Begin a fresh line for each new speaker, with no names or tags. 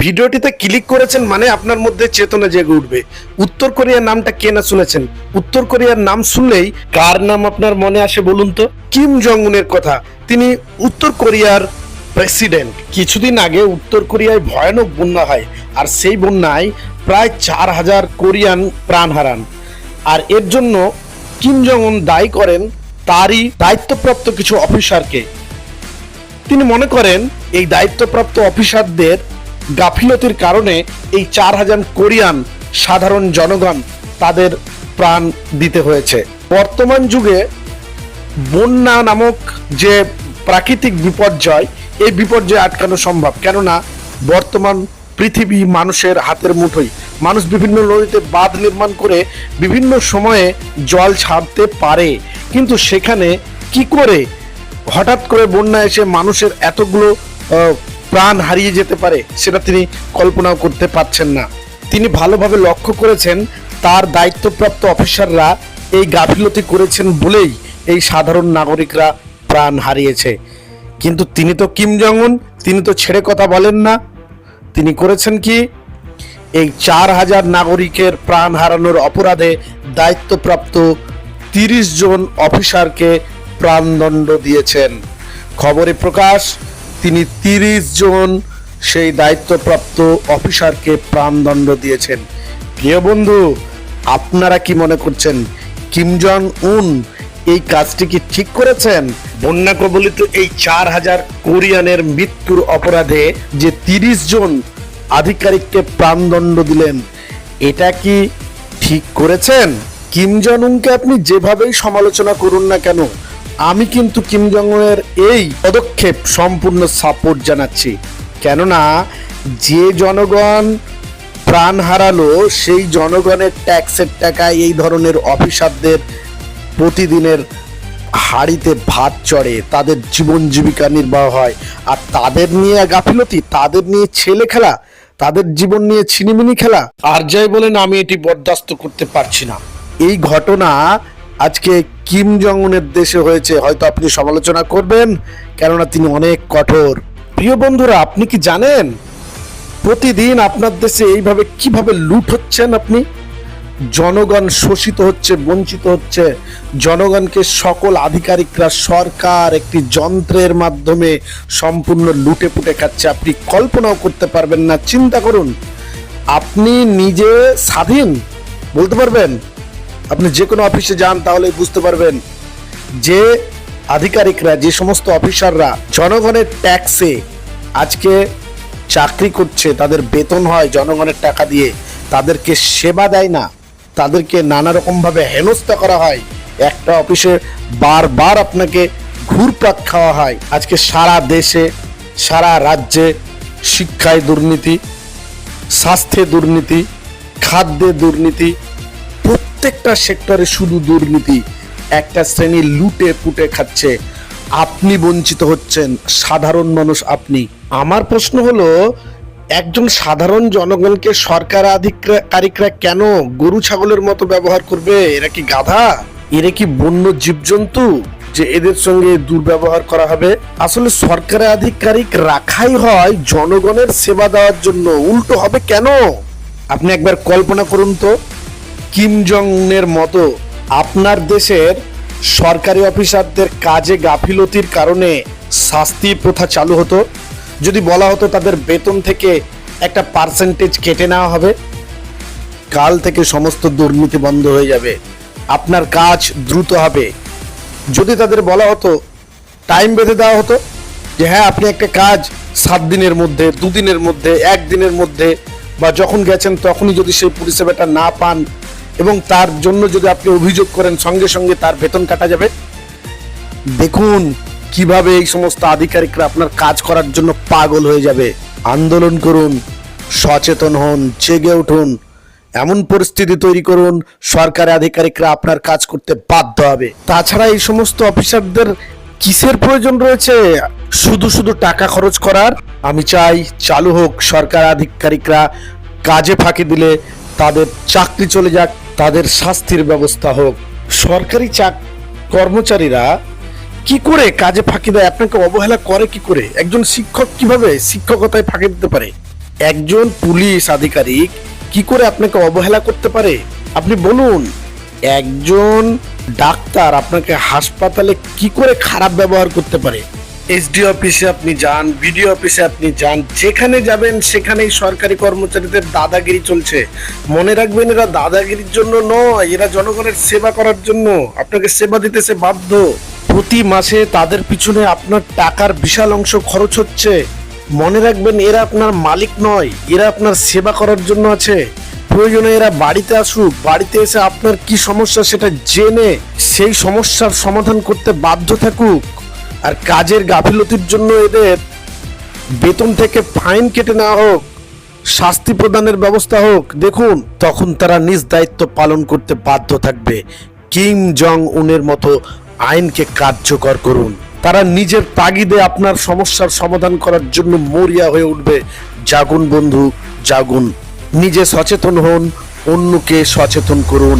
ভিডিওটিতে ক্লিক করেছেন মানে আপনার মধ্যে চেতনা জেগে উঠবে। উত্তর কোরিয়ার নামটা কে না শুনেছেন? উত্তর কোরিয়ার নাম শুনলেই কার নাম আপনার মনে আসে বলুন তো? কিম জং উনের কথা। তিনি উত্তর কোরিয়ার প্রেসিডেন্ট। কিছুদিন আগে উত্তর কোরিয়ায় ভয়ানক বন্যা হয়, আর সেই বন্যায় প্রায় চার হাজার কোরিয়ান প্রাণ হারান। আর এর জন্য কিম জং উন দায়ী করেন তারই দায়িত্বপ্রাপ্ত কিছু অফিসারকে। তিনি মনে করেন, এই দায়িত্বপ্রাপ্ত অফিসারদের গাফিলতির কারণে এই চার হাজার কোরিয়ান সাধারণ জনগণ তাদের প্রাণ দিতে হয়েছে। বর্তমান যুগে বন্যা নামক যে প্রাকৃতিক বিপর্যয়, এই বিপর্যয় আটকানো সম্ভব। কেননা, বর্তমান পৃথিবী মানুষের হাতের মুঠোই মানুষ বিভিন্ন নদীতে বাঁধ নির্মাণ করে বিভিন্ন সময়ে জল ছাড়তে পারে। কিন্তু সেখানে কি করে হঠাৎ করে বন্যা এসে মানুষের এতগুলো প্রাণ হারিয়ে যেতে পারে, সেটা তিনি কল্পনাও করতে পারছেন না। তিনি ভালোভাবে লক্ষ্য করেছেন, তার দায়িত্বপ্রাপ্ত অফিসাররা এই গাফিলতি করেছেন বলেই এই সাধারণ নাগরিকরা প্রাণ হারিয়েছে। কিন্তু তিনি তো কিম জং উন তিনি তো ছেড়ে কথা বলেন না। তিনি করেছেন কি? এই চার হাজার নাগরিকের প্রাণ হারানোর অপরাধে দায়িত্বপ্রাপ্ত তিরিশ জন অফিসারকে প্রাণদণ্ড দিয়েছেন। খবরে প্রকাশ তিনি তিরিশ জন সেই দায়িত্বপ্রাপ্ত অফিসারকে প্রাণদণ্ড দিয়েছেন। প্রিয় বন্ধু, আপনারা কি মনে করছেন, কিম জং উন এই কাজটি কি ঠিক করেছেন? বন্যা কবলিত এই চার হাজার কোরিয়ানের মৃত্যুর অপরাধে যে তিরিশ জন আধিকারিককে প্রাণদণ্ড দিলেন, এটা কি ঠিক করেছেন? কিম জং উনকে আপনি যেভাবেই সমালোচনা করুন না কেন আমি কিন্তু কিম জং উনের এই পদক্ষেপ সম্পূর্ণ সাপোর্ট জানাচ্ছি। কেননা, যে জনগণ প্রাণ হারালো, সেই জনগণের ট্যাক্সের টাকায় এই ধরনের অফিসারদের প্রতিদিনের হাড়িতে ভাত চড়ে, তাদের জীবন জীবিকা নির্বাহ হয়। আর তাদের নিয়ে গাফিলতি, তাদের নিয়ে ছেলে খেলা, তাদের জীবন নিয়ে ছিনিমিনি খেলা, আর যাই বলেন আমি এটি বরদাস্ত করতে পারছি না। এই ঘটনা আজকে কিম জং উনের দেশে হয়েছে, হয়তো আপনি সমালোচনা করবেন, কেননা তিনি অনেক কঠোর। প্রিয় বন্ধুরা, আপনি কি জানেন? প্রতিদিন আপনার দেশে এইভাবে কীভাবে লুট হচ্ছেন আপনি? জনগণ শোষিত হচ্ছে, বঞ্চিত হচ্ছে। জনগণকে সকল আধিকারিকরা সরকার একটি যন্ত্রের মাধ্যমে সম্পূর্ণ লুটে পুটে খাচ্ছে। আপনি কল্পনাও করতে পারবেন না, চিন্তা করুন। আপনি নিজে স্বাধীন, বলতে পারবেন? আপনি যে কোনো অফিসে যান তাহলে বুঝতে পারবেন যে আধিকারিকরা, যে সমস্ত অফিসাররা জনগণের ট্যাক্সে আজকে চাকরি করছে, তাদের বেতন হয় জনগণের টাকা দিয়ে, তাদেরকে সেবা দেয় না, তাদেরকে নানা রকমভাবে হেনস্থা করা হয়, একটা অফিসে বারবার আপনাকে ঘুরপাক খাওয়া হয়। আজকে সারা দেশে, সারা রাজ্যে শিক্ষায় দুর্নীতি, স্বাস্থ্যে দুর্নীতি, খাদ্যে দুর্নীতি প্রত্যেকটা সেক্টরে শুধু দুর্নীতি। একটা শ্রেণি লুটে পুটে খাচ্ছে। আপনি বঞ্চিত হচ্ছেন, সাধারণ মানুষ আপনি। আমার প্রশ্ন হলো, একজন সাধারণ জনগণকে সরকার আধিকারিকরা কেন গরু ছাগলের মতো ব্যবহার করবে? এরা কি গাধা? এরা কি বন্য জীবজন্তু যে এদের সঙ্গে দুর্ব্যবহার করা হবে? আসলে সরকারের আধিকারিক রাখাই হয় জনগণের সেবা দেওয়ার জন্য। উল্টো হবে কেন? আপনি একবার কল্পনা করুন তো। কিম জং উনের মতো আপনার দেশের সরকারি অফিসারদের কাজে গাফিলতির কারণে শাস্তি প্রথা চালু হতো। যদি বলা হতো তাদের বেতন থেকে একটা পার্সেন্টেজ কেটে নেওয়া হবে, কাল থেকে সমস্ত দুর্নীতি বন্ধ হয়ে যাবে। আপনার কাজ দ্রুত হবে। যদি তাদের বলা হতো টাইম বেঁধে দেওয়া হতো যে হ্যাঁ আপনি একটা কাজ সাত দিনের মধ্যে, দুদিনের মধ্যে, একদিনের মধ্যে বা যখন গেছেন তখনই যদি সেই পরিষেবাটা না পান এবং তার জন্য যদি আপনি অভিযোগ করেন, সঙ্গে সঙ্গে তার বেতন কাটা যাবে। দেখুন কীভাবে এই সমস্ত আধিকারিকরা আপনার কাজ করার জন্য পাগল হয়ে যাবে। আন্দোলন করুন, সচেতন হন, জেগে উঠুন, এমন পরিস্থিতি তৈরি করুন সরকারি আধিকারিকরা আপনার কাজ করতে বাধ্য হবে। তাছাড়া এই সমস্ত অফিসারদের কিসের প্রয়োজন রয়েছে? শুধু শুধু টাকা খরচ করার? আমি চাই চালু হোক, সরকার আধিকারিকরা কাজে ফাঁকি দিলে তাদের চাকরি চলে যাক। তাদের শাস্তির ব্যবস্থা হোক। সরকারি চাক কর্মচারীরা কি করে কাজে ফাঁকি দেয়? আপনাকে অবহেলা করে কি করে? একজন শিক্ষক কীভাবে শিক্ষকতায় ফাঁকি দিতে পারে? একজন পুলিশ আধিকারিক কি করে আপনাকে অবহেলা করতে পারে? আপনি বলুন, একজন ডাক্তার আপনাকে হাসপাতালে কি করে খারাপ ব্যবহার করতে পারে? এসডি অফিসে আপনি যান বিডিও অফিসে আপনি যান, যেখানে যাবেন সেখানেই সরকারি কর্মচারীদের দাদাগিরি চলছে। মনে রাখবেন, এরা দাদাগিরির জন্য নয়, এরা জনগণের সেবা করার জন্য আপনাকে সেবা দিতেছে বাধ্য। প্রতি মাসে তাদের পিছনে আপনার টাকার বিশাল অংশ খরচ হচ্ছে। মনে রাখবেন, এরা আপনার মালিক নয়, এরা আপনার সেবা করার জন্য আছে। প্রয়োজনে এরা বাড়িতে আসুক, বাড়িতে এসে আপনার কি সমস্যা সেটা জেনে সেই সমস্যার সমাধান করতে বাধ্য থাকুক। আর কাজের গাফিলতির জন্য এদের বেতন থেকে ফাইন কেটে নেওয়া হোক, শাস্তি প্রদানের ব্যবস্থা হোক, দেখুন, তখন তারা নিজ দায়িত্ব পালন করতে বাধ্য থাকবে। কিম জং উনের মতো আইনকে কার্যকর করুন। তারা নিজের তাগিদে আপনার সমস্যার সমাধান করার জন্য মরিয়া হয়ে উঠবে। জাগুন বন্ধু, জাগুন। নিজে সচেতন হন, অন্যকে সচেতন করুন।